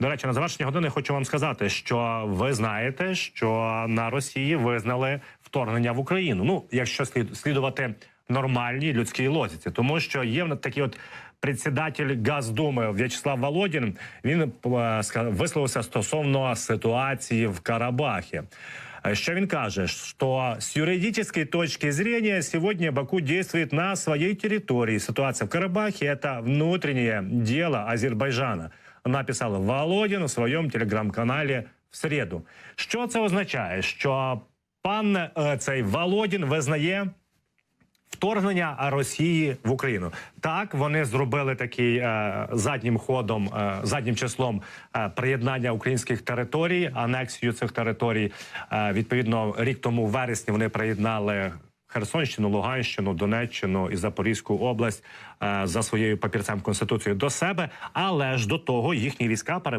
До речі, на завершення години хочу вам сказати, що ви знаєте, що на Росії визнали вторгнення в Україну. Ну, якщо слід слідувати нормальній людській логіці, тому що є в такий от. Председатель Газдуми В'ячеслав Володін він е, висловився стосовно ситуації в Карабахі. Е, Що він каже, что с юридической точки зрения сегодня Баку действует на своей территории. Ситуация в Карабахе – это внутреннее дело Азербайджана. Написал Володін у своєму телеграм-каналі в середу. Що це означає? Що пан е, цей Володін визнає вторгнення Росії в Україну. Так вони зробили такий е, заднім ходом, е, заднім числом е, приєднання українських територій, анексію цих територій. Е, відповідно, рік тому в вересні вони приєднали. Херсонщину, Луганщину, Донеччину і Запорізьку область е, за своєю папірцем конституцією до себе, але ж до того їхні війська пере